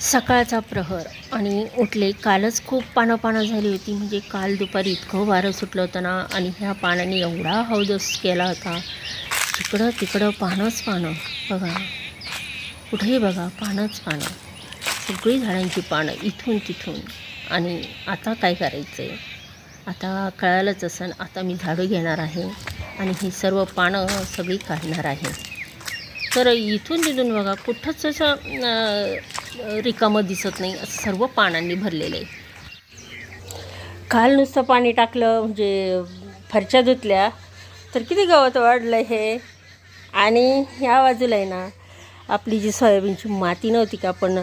सकाळचा प्रहर आणि उठले कालच खूप पानं पानं झाली होती. म्हणजे काल दुपारी इतकं वारं सुटलं होतं ना आणि ह्या पाण्याने एवढा हौदस केला होता. तिकडं तिकडं पानंच पानं. बघा कुठेही बघा पानंच पानं. सगळी झाडांची पानं इथून तिथून. आणि आता काय करायचं आहे आता कळालंच असेल आता मी झाडू घेणार आहे. आणि ही सर्व पानं सगळी काढणार आहे. तर इथून तिथून बघा कुठंच असं रिकामं दिसत नाही. असं सर्व पानांनी भरलेलं आहे. काल नुसतं पाणी टाकलं म्हणजे फरच्या धुतल्या तर किती गवत वाढलं हे. आणि ह्या बाजूला आहे ना आपली जी सोयाबीनची माती नव्हती का आपण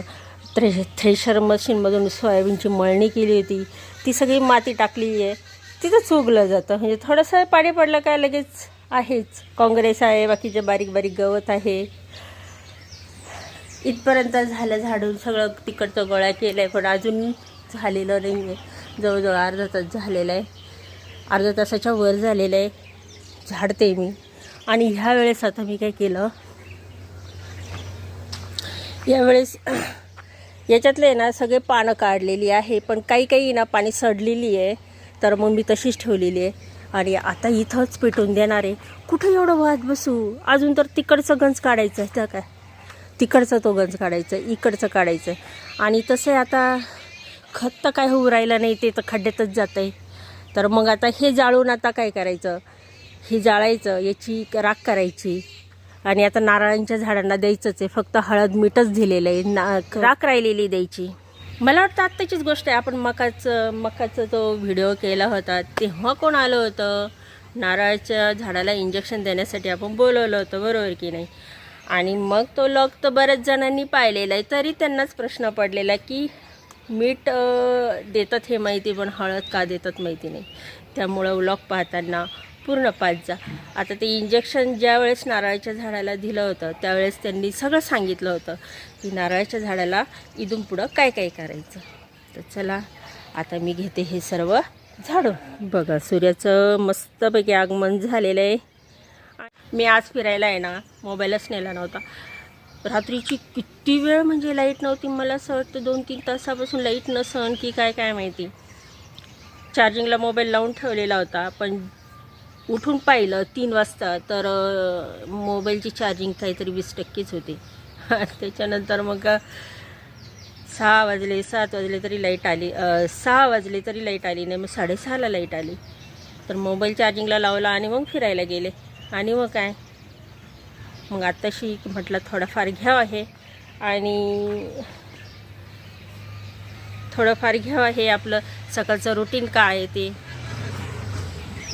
थ्रे थ्रेशर मशीनमधून सोयाबीनची मळणी केली होती ती सगळी माती टाकली आहे. तिथं चुगलं जातं. म्हणजे थोडंसं पाणी पडलं काय लगेच? आहेच. काँग्रेस आहे बाकीचे बारीक बारीक गवत आहे. इथपर्यंत झालं झाडून सगळं तिकडचं गोळा केलं आहे पण अजून झालेलं नाही आहे जवळजवळ अर्धा तास झालेला आहे. अर्धा तासाच्या वर झालेलं आहे. झाडते मी. आणि ह्या वेळेस आता मी काय केलं? यावेळेस याच्यातले ना सगळे पानं काढलेली आहे पण काही काही ना पाणी सडलेली आहे. तर मग मी तशीच ठेवलेली आहे. आणि आता इथंच पेटून देणार आहे. कुठं एवढं वाद बसू? अजून तर तिकडचं गंज काढायचं आहे त्या काय? तिकडचा तो गंज काढायचं इकडचं काढायचं. आणि तसे आता खत तर काय होऊ राहिलं नाही ते तर खड्ड्यातच जातं आहे तर मग आता हे जाळून आता काय करायचं? हे जाळायचं याची राख करायची. आणि आता नारळांच्या झाडांना द्यायचंच आहे. फक्त हळद मीठच दिलेलं आहे. ना राख राहिलेली द्यायची. मला वाटतं आत्ताचीच गोष्ट आहे. आपण मकाचं मकाचा तो व्हिडिओ केला होता तेव्हा कोण आलं होतं? नारळाच्या झाडाला इंजेक्शन देण्यासाठी आपण बोलवलं होतं बरोबर की नाही? आणि मग तो लॉक तर बऱ्याच जणांनी पाहिलेला आहे. तरी त्यांनाच प्रश्न पडलेला की मीठ देतात हे माहिती पण हळद का देतात माहिती नाही. त्यामुळं लॉक पाहताना पूर्ण पाच जा आता ते इंजेक्शन ज्या वेळेस नारळाच्या झाडाला दिलं होतं त्यावेळेस त्यांनी सगळं सांगितलं होतं की नारळाच्या झाडाला इथून पुढं काय काय करायचं. तर चला आता मी घेते हे सर्व झाडं. बघा सूर्याचं मस्तपैकी आगमन झालेलं आहे. मी आज फिरायला आहे ना मोबाईलच नेला नव्हता. रात्रीची किती वेळ म्हणजे लाइट नव्हती मला असं वाटतं दोन तीन तासापासून लाइट नसन की काय काय माहिती चार्जिंगला मोबाईल लावून ठेवलेला होता पण उठून पाहिलं तीन वाजता तर मोबाईलची चार्जिंग काहीतरी वीस टक्केच होती. त्याच्यानंतर मग सहा वाजले सात वाजले तरी लाइट आली. सहा वाजले तरी लाइट आली नाही मग साडेसहाला लाइट आली. तर मोबाईल चार्जिंगला लावला आणि मग फिरायला गेले. आणि मग काय? मग आत्ताशी म्हटलं थोडंफार घ्यावं आहे आणि थोडंफार घ्यावं हे आपलं सकाळचं रुटीन काय आहे ते.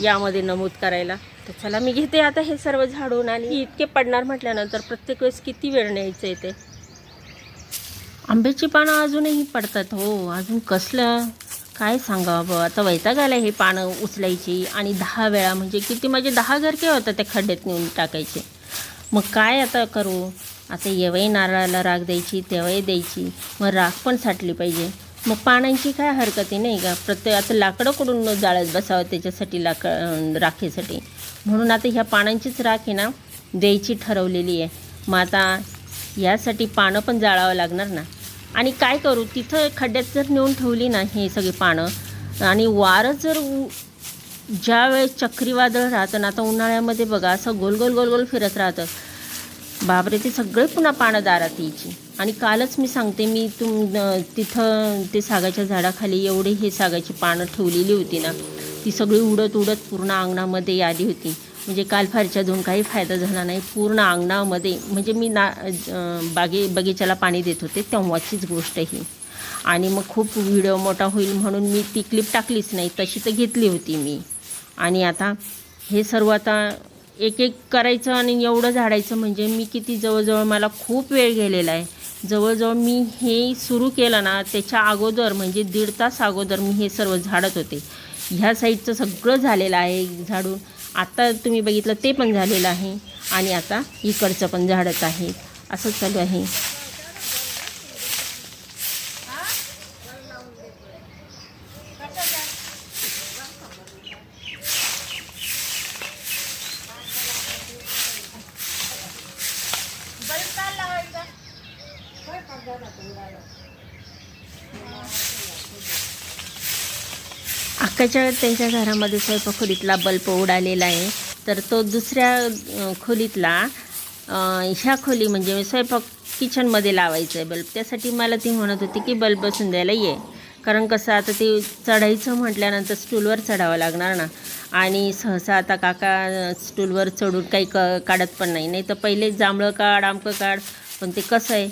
यामध्ये नमूद करायला. तर चला मी घेते आता हे सर्व झाडून आणि इतके पडणार म्हटल्यानंतर प्रत्येक वेळेस किती वेळ न्यायचं आहे ते? आंब्याची पानं अजूनही पडतात हो. अजून कसलं? काय सांगावं बा आता वैताग आला हे पानं उचलायची आणि दहा वेळा म्हणजे किती? माझे दहा घरके होतं त्या खड्ड्यात नेऊन टाकायचे. मग काय आता करू? आता येवही नारळाला राख द्यायची तेव्हाही द्यायची. मग राख पण साठली पाहिजे. मग पानांची काय हरकत आहे नाही का? प्रत्येक आता लाकडं कडून जाळत बसावं त्याच्यासाठी लाक राखेसाठी. म्हणून आता ह्या पानांचीच राख आहे ना द्यायची ठरवलेली आहे. मग आता ह्यासाठी पानं पण जाळावं लागणार ना? आणि काय करू? तिथं खड्ड्यात जर नेऊन ठेवली ना हे सगळी पानं आणि वारं जर उ- ज्या वेळेस चक्रीवादळ राहतं ना आता उन्हाळ्यामध्ये बघा असं गोल गोल गोल गोल फिरत राहतं. बापरे ते सगळे पुन्हा पानं दारात यायची. आणि कालच मी सांगते मी तुम तिथं ते सागाच्या झाडाखाली एवढे हे सागाची पानं ठेवलेली होती ना ती सगळी उडत उडत पूर्ण अंगणामध्ये आली होती. म्हणजे काल फारच्या धुवून काही फायदा झाला नाही पूर्ण अंगणामध्ये म्हणजे मी ना बागे बगीच्याला पाणी देत होते तेव्हाचीच गोष्ट ही. आणि मग खूप व्हिडिओ मोठा होईल म्हणून मी ती क्लिप टाकलीच नाही तशी तर घेतली होती मी. आणि आता हे सर्व आता एक एक करायचं आणि एवढं झाडायचं म्हणजे मी किती जवळजवळ मला खूप वेळ गेलेला आहे. जवळजवळ मी हे सुरू केलं ना त्याच्या अगोदर म्हणजे दीड तास अगोदर मी हे सर्व झाडत होते. ह्या साईडचं सगळं झालेलं आहे झाडून. आता तुम्ही बघितलं ते पण झालेलं आहे. आणि आता इकडचं पण झाडत आहे. असं चालू आहे. त्याच्या त्यांच्या घरामध्ये स्वयंपाक बल्ब उडालेला आहे. तर तो दुसऱ्या खोलीतला ह्या खोली म्हणजे स्वयंपाक किचनमध्ये लावायचं आहे बल्ब. त्यासाठी मला ती म्हणत होती की बल्ब बसून द्यायला ये. कारण कसं आता ते चढायचं म्हटल्यानंतर स्टूलवर चढावं लागणार ना. आणि सहसा आता काका स्टूलवर चढून काही क काढत पण नाही. नाही तर पहिले जांभळं काढ आमकं काढ. पण ते कसं आहे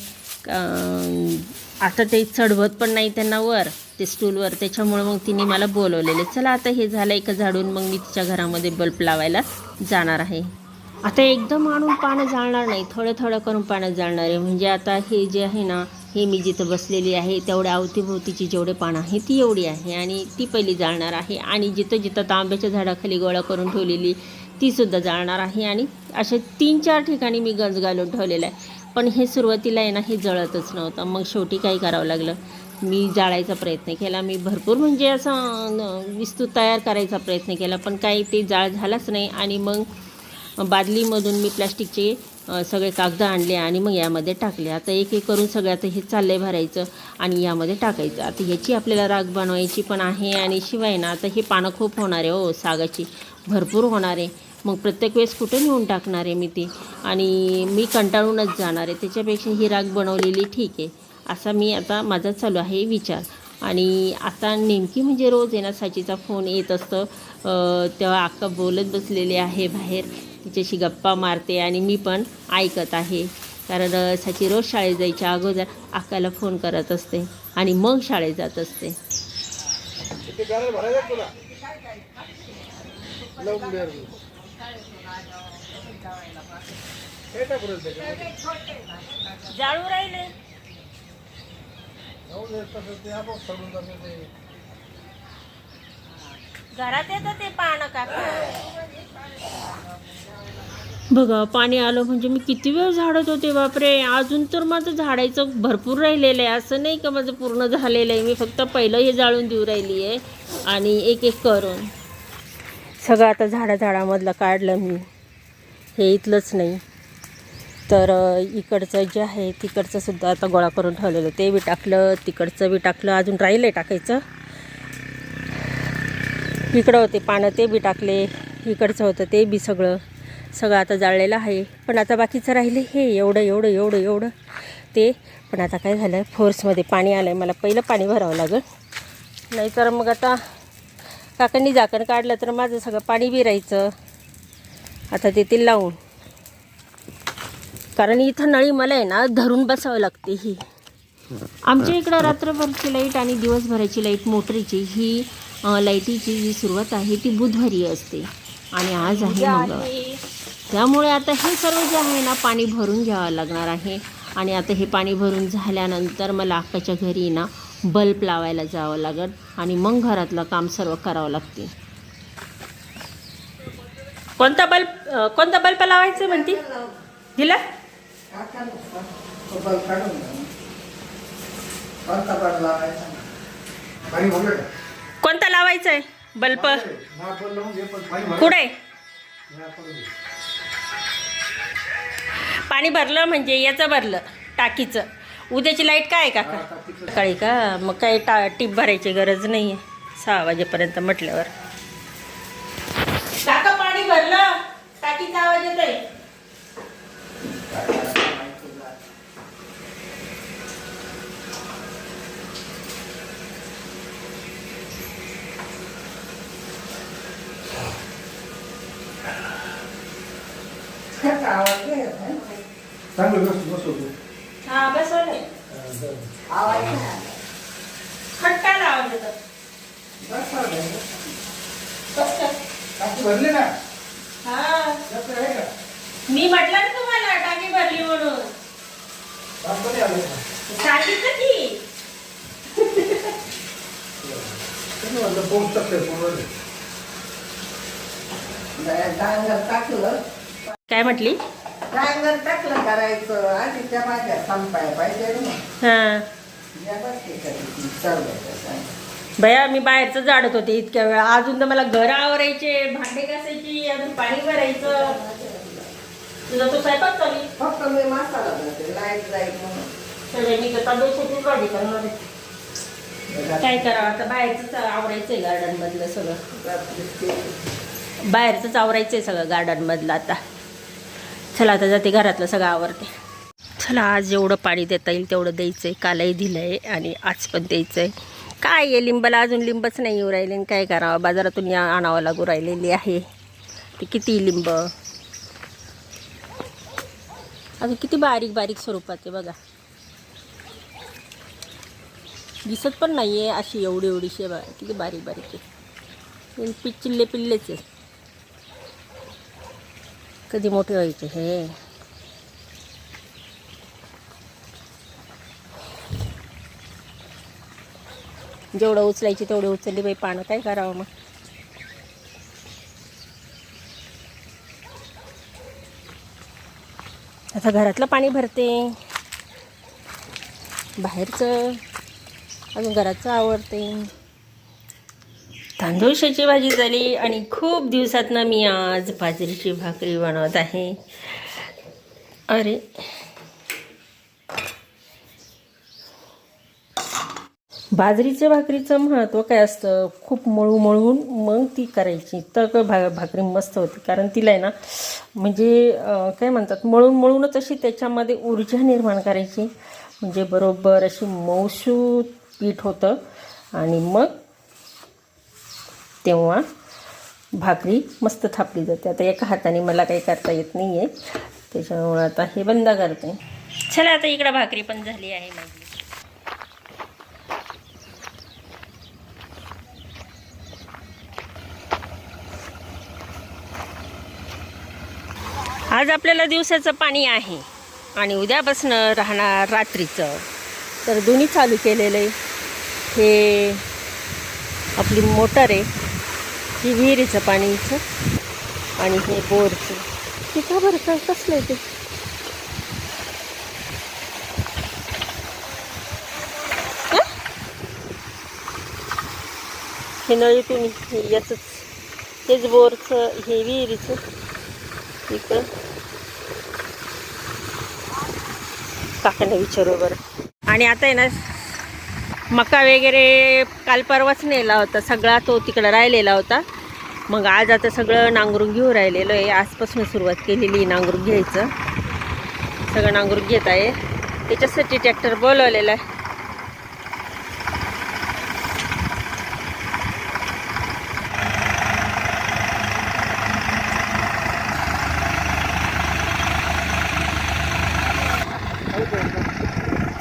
आता ते चढवत पण नाही त्यांना वर ते स्टूलवर त्याच्यामुळे मग तिने मला बोलवलेले चला आता हे झालं एक झाडून मग मी तिच्या घरामध्ये बल्ब लावायला जाणार आहे. आता एकदम आणून पानं जाळणार नाही थोडं थोडं करून पानं जाळणार आहे. म्हणजे आता हे जे आहे ना हे मी जिथं बसलेली आहे तेवढ्या अवतीभोवतीची जेवढे पानं आहे ती एवढी आहे. आणि ती पहिली जाळणार आहे. आणि जिथं जिथं तांब्याच्या झाडाखाली गोळा करून ठेवलेली तीसुद्धा जाळणार आहे. आणि असे तीन चार ठिकाणी मी गंज घालून ठेवलेलं आहे. पण हे सुरुवातीला आहे ना हे जळतच नव्हतं. मग शेवटी काही करावं लागलं. मी जाळायचा प्रयत्न केला. मी भरपूर म्हणजे असं न- तयार करायचा प्रयत्न केला पण काही ते जाळ झालाच नाही. आणि मग बादलीमधून मी प्लास्टिकचे सगळे कागद आणले आणि मग यामध्ये टाकले. आता एक एक करून सगळं आता हे चाललंय भरायचं आणि यामध्ये टाकायचं. आता ह्याची आपल्याला राग बनवायची पण आहे आणि शिवाय ना आता हे पानं खूप होणार आहे हो सागाची. भरपूर होणार आहे. मग प्रत्येक वेळेस कुठे नेऊन टाकणार आहे मी ती? आणि मी कंटाळूनच जाणार आहे. त्याच्यापेक्षा ही राग बनवलेली ठीक आहे. असा मी आता माझा चालू आहे विचार. आणि आता नेमकी म्हणजे रोज आहे ना साचीचा फोन येत असतं. तेव्हा अक्का बोलत बसलेली आहे बाहेर. तिच्याशी गप्पा मारते आणि मी पण ऐकत आहे. कारण साची रोज शाळेत जायच्या अगोदर अक्काला फोन करत असते. आणि मग शाळेत जात असते. तुला? हे टाक जाळू राहिले. घरात येतं ते पानं काका. बघा पाणी आलं म्हणजे मी किती वेळ झाडत होते बापरे. अजून तर माझं झाडायचं भरपूर राहिलेलं आहे. असं नाही का माझं पूर्ण झालेलं आहे? मी फक्त पहिलं हे जाळून देऊ राहिली आहे आणि एक एक करून. सगळं आता झाडा झाडामधलं काढलं मी. हे इथलंच नाही. तर इकडचं जे आहे तिकडचंसुद्धा आता गोळा करून ठेवलेलं. ते बी टाकलं तिकडचं बी टाकलं अजून राहिलं आहे टाकायचं. इकडं होते पानं ते बी टाकले. इकडचं होतं ते बी सगळं. सगळं आता जाळलेलं आहे. पण आता बाकीचं राहिले हे एवढं एवढं एवढं एवढं. ते पण आता काय झालं फोर्समध्ये पाणी आलं आहे मला पहिलं पाणी भरावं लागेल. नाहीतर मग आता काकांनी झाकण काढलं तर माझं सगळं पाणी बी राहायचं. आता तेथील लावून. कारण इथं नळी मला आहे ना धरून बसावं लागते ही. आमच्या इकडं रात्रभरची लाइट आणि दिवसभराची लाइट मोटरीची ही लाईटीची जी सुरुवात आहे ती बुधवारी असते. आणि आज आहे मंगळवार. त्यामुळे आता हे सर्व जे आहे ना पाणी भरून घ्यावं लागणार आहे. आणि आता हे पाणी भरून झाल्यानंतर मला अक्काच्या घरी ना बल्ब लावायला जावं लागेल. आणि मग घरातलं काम सर्व करावं लागते. कोणता बल्ब कोणता बल्ब लावायचं म्हणते? दिला? कोणता बल्ब लावायचा? का? कोणता लावायचा आहे बल्ब? लावून घे, पण कुठे? हा, पाणी भरलं म्हणजे याचं भरलं टाकीचं. उद्याची लाइट काय आहे काका? आता सकाळी का? मग काही टा टीप भरायची गरज नाही आहे सहा वाजेपर्यंत म्हटल्यावर. काका पाणी भरलं. टाकीचा आवाज येतोय. चांगलं बस बसवतो हा बसवलंय खट्टाला आवाज येतो कसं? टाकी भरली ना हा जास्त आहे का मी म्हटलं ना तुम्हाला टाकी भरली म्हणून आलं का? सांगितलं की तुम्ही म्हणलं पाऊस पूर्ण. टाकलं काय म्हटली? डांगर टाकलं करायचं. आधी त्या माझ्या संपाय पाहिजे ना हां. या बघ ते कधी? चालवायचं काय. भया मी बाहेरचं झाडत होते इतक्या वेळा. अजून तर मला घर आवरायचे भांडे घासायची अजून पाणी भरायचं. तुझा तो स्वयंपाक चालू? आहे? फक्त मी मसाला भरते लाइट जाईल म्हणून. सगळे मी तर तब्येत भाजी करणार आहे. काय करावं आता? बाहेरच आवरायचंय गार्डन मधलं सगळं. बाहेरच आवरायचंय सगळं गार्डन मधलं आता. चला आता जाते घरातलं सगळं आवरते. चला आज जेवढं पाणी देता येईल तेवढं द्यायचं आहे कालही दिलं आहे आणि आज पण द्यायचं आहे काय आहे लिंबाला अजून लिंबच नाही येऊ राहिले आणि काय करावं? बाजारातून या आणावं लागू राहिलेली आहे. ते किती लिंब? अजून किती बारीक बारीक स्वरूपाचे बघा. दिसत पण नाही आहे अशी एवढी एवढीशी आहे बघा किती बारीक बारीक आहे. आणि पिल्लेच आहे. कधी मोठे व्हायचे हे. जेवढं उचलायची तेवढी उचलली बाई पानं काय करावं मग? आता घरातलं पाणी भरते. बाहेरचं अजून घराचं आवडते तांदूळशाची भाजी झाली आणि खूप दिवसातनं मी आज बाजरीची भाकरी बनवत आहे. अरे. बाजरीच्या भाकरीचं महत्त्व काय असतं? खूप मळू मळून मग ती करायची. तर भा भाकरी मस्त होती. कारण तिला आहे ना म्हणजे काय म्हणतात? मळून मळूनच अशी त्याच्यामध्ये ऊर्जा निर्माण करायची. म्हणजे बरोबर अशी मौसूद पीठ होतं. आणि मग तेव्हा भाकरी मस्त थापली जाते. आता एका हाताने मला काही करता येत नाही आहे त्याच्यामुळं आता हे बंद करते. चला आता इकडं भाकरी पण झाली आहे माझी. आज आपल्याला दिवसाचं पाणी आहे आणि उद्यापासून राहणार रात्रीचं. तर दोन्ही चालू केलेलं. आहे हे आपली मोटर आहे. ही विहिरीचं पाणीचं आणि हे बोरचं. ते का बरं? का कसलं आहे ते? हे? नळीतून हे याचंच हेच बोरचं हे विहिरीचं इकडं काकांना विचारू बरं. आणि आता आहे ना मका वगैरे काल परवाच नेला होता. सगळा तो तिकडं राहिलेला होता. मग आज आता सगळं नांगरून घेऊ राहिलेलं आहे. आजपासून सुरुवात केलेली नांगरून घ्यायचं. सगळं नांगरून घेत आहे. त्याच्यासाठी ट्रॅक्टर बोलवलेला आहे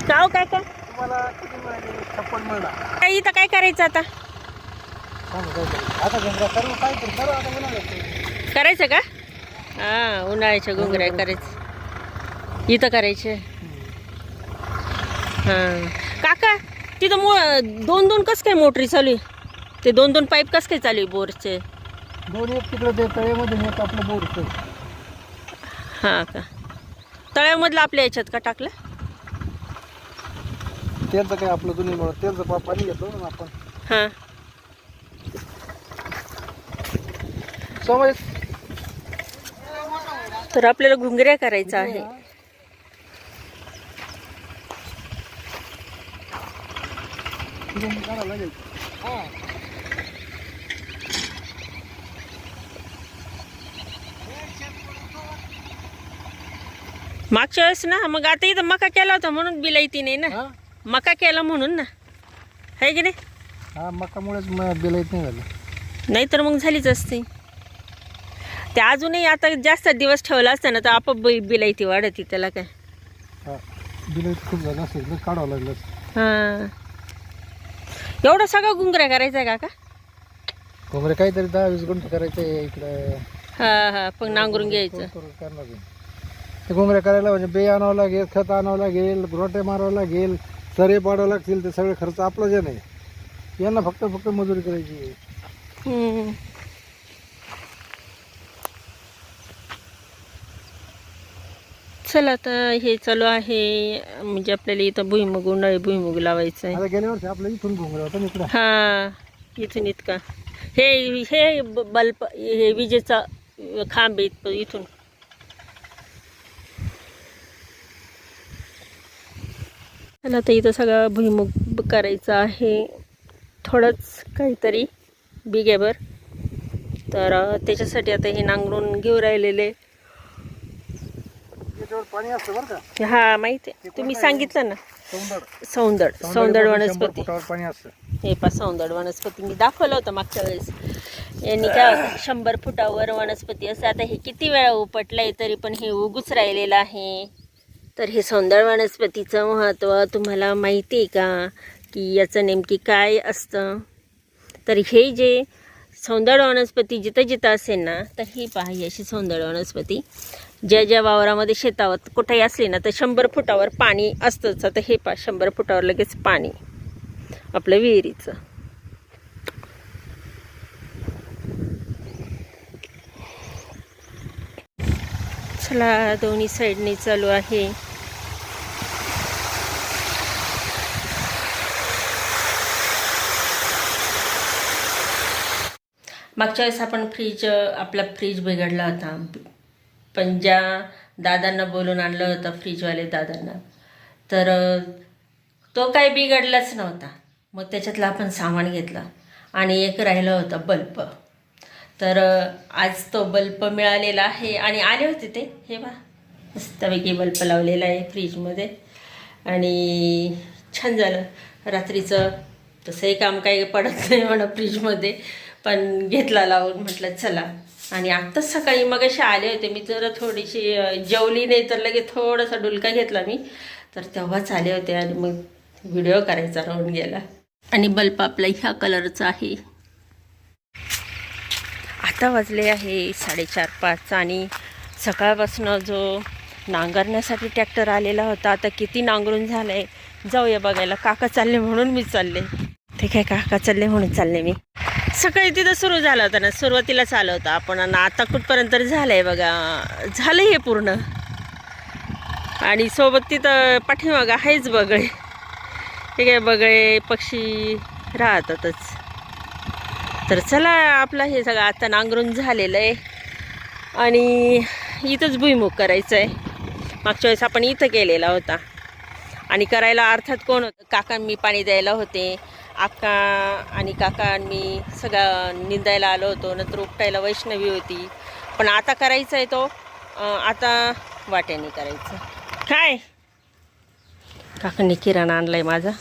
का हो काय का तुम्हाला किती मिळाले छप्पन मिळाला काय इथं काय करायचं आता सांगू काय तरी. आता गंगा करू काय करू करू आता? उन्हाळ्यात. करायचं का? हां उन्हाळ्याच्या घुंगऱ्या करायचं. इथं करायचे. हां. काका तिथं मो दोन दोन कस काय मोटरी चालू आहे? ते दोन दोन पाईप कस काय चालू आहे बोरचे? दोन एक तिकडे ते तळेमध्ये एक आपलं बोरचं. हां का? तळ्यामधलं आपल्या याच्यात का टाकलं? त्यांचं काय आपलं दोन्ही मिळत त्यांचं पा- पाणी घेतो ना आपण. हां. समज तर आपल्याला घुंगऱ्या करायचं आहे. लागेल. हां मागच्या वेळेस ना मग आता इथं मका केला होता म्हणून बिलायती नाही ना. हां? मका केला म्हणून ना. आहे की नाही? हा मकामुळेच बिल येत नाही झालं. नाहीतर मग झालीच असते. ते अजूनही आता जास्त दिवस ठेवला असतं ना तर आपोआप बि- बिलायती वाढती त्याला काय. हा बिल खूप झालं असेल तर काढावं लागलं असेल. हां. एवढं सगळं गुंगऱ्या करायचं आहे का? कोंबडे काहीतरी दहा वीस गुंठ करायचं आहे इकडं. हां हां पण नांगरून घ्यायचं. करू करणार आहे? ते कोंबड्या करायला म्हणजे बे आणावं लागेल खत आणावं लागेल रोटे मारावं लागेल. सरे पाडावं लागतील ते सगळे खर्च आपला जे नाही. यांना फक्त फक्त मजुरी करायची. आहे. हम्म. चला आता हे चालू आहे. म्हणजे आपल्याला इथं भुईमुग उन्हाळी भुईमुग लावायचं आहे आता गेल्या वर्षी आपलं इथून घुंगरा होता ना इकडं. हा इथून इतका. हे हे ब- बल्ब हे विजेचा खांब आहे इथं- इथून. चला आता इथं सगळं भुईमुग करायचं आहे. थोडंच काहीतरी बिगेबर तर त्याच्यासाठी आता हे नांगरून घेऊ राहिलेले. हा माहिती आहे. तुम्ही सांगितलं ना. सौंदड. सौंदड. शंभर वनस्पती हे पा सौंदड वनस्पती. मी दाखवलं होतं मागच्या वेळेस. यांनी काय शंभर फुटावर वनस्पती. असं आता हे किती वेळा उपटलंय तरी पण हे उगूच राहिलेलं आहे. तर हे सौंदर्य वनस्पतीचं महत्त्व तुम्हाला माहिती आहे का? की याचं नेमकी काय असतं? तर हे जे सौंदर्य वनस्पती जिथं जिथं असेल ना तर ही पहा ही अशी सौंदर्य वनस्पती. ज्या ज्या वावरामध्ये शेतावर कुठेही असली ना तर शंभर फुटावर पाणी असतंच. आता हे पहा शंभर फुटावर लगेच पाणी. आपलं विहिरीचं. चला दोन्ही साईडने चालू आहे. मागच्या वेळेस आपण फ्रीज आपला फ्रीज बिघडला होता. पण ज्या दादांना बोलून आणलं होतं फ्रीजवाले दादांना तर तो काही बिघडलाच नव्हता. मग त्याच्यातलं आपण सामान घेतलं आणि एक राहिलं होतं बल्ब तर आज तो बल्ब मिळालेला आहे आणि आले होते ते. हे बा मस्तपैकी बल्ब लावलेला आहे फ्रीजमध्ये आणि छान झालं. रात्रीचं तसंही काम काही पडत नाही म्हणा फ्रीजमध्ये पण घेतला लावून म्हटलं चला. आणि आत्ताच सकाळी मग असे आले होते मी जरा थोडीशी जेवली नाही तर लगेच थोडासा डुलका घेतला मी. तर तेव्हाच आले होते आणि मग व्हिडिओ करायचा राहून गेला. आणि बल्ब आपला ह्या कलरचा आहे. आता वाजले आहे साडेचार पाच आणि सकाळपासून जो नांगरण्यासाठी ट्रॅक्टर आलेला होता आता किती नांगरून झालं आहे जाऊया बघायला. काका चालले म्हणून मी चालले. ते काय काका चालले म्हणून चालले मी. सकाळी तिथं सुरू झालं होतं ना सुरुवातीलाच आलं होतं आपण. आणि आता कुठपर्यंत झालं आहे बघा. झालं हे पूर्ण. आणि सोबत तिथं पाठीमागं आहेच बगळे. ठीक आहे बगळे पक्षी राहतातच. तर चला आपलं हे सगळं आता नांगरून झालेलं आहे. आणि इथंच भुईमुख करायचं आहे मागच्या वेळेस आपण इथं केलेला होता. आणि करायला अर्थात कोण होतं? काका मी पाणी द्यायला होते. आक्का आणि काका आणि मी सगळं निंदायला आलो होतो नंतर उपटायला वैष्णवी होती. पण आता करायचं आहे तो आता वाट्याने करायचं. काय? काकांनी किराणा आणला आहे माझा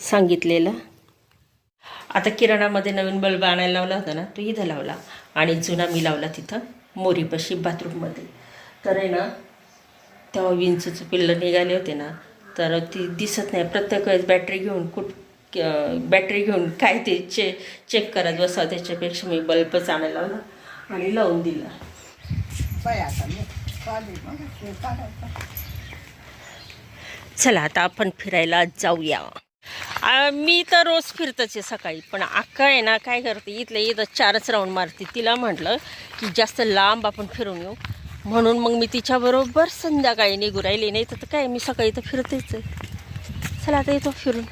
सांगितलेलं. आता किराणामध्ये नवीन बल्ब आणायला लावला होता ना तो इथं लावला. आणि जुना मी लावला तिथं मोरीपाशी बाथरूममध्ये. तर आहे ना तेव्हा विंचूचं पिल्लं निघाले होते ना तर ती दिसत नाही. प्रत्येक वेळेस बॅटरी घेऊन कुठ बॅटरी घेऊन काय ते चे चेक करत बसा. त्याच्यापेक्षा मी बल्बच आणायला लावला आणि लावून दिला. चला आता आपण फिरायला जाऊया. मी तर रोज फिरतच आहे सकाळी पण अक्का आहे ना काय करते इथल्या इथं चारच राऊंड मारते. तिला म्हटलं की जास्त लांब आपण फिरून येऊ. म्हणून मग मी तिच्याबरोबर संध्याकाळी निघू राहिली. नाही तर काय मी सकाळी तर फिरतेच आहे. चला आता येतो फिरून.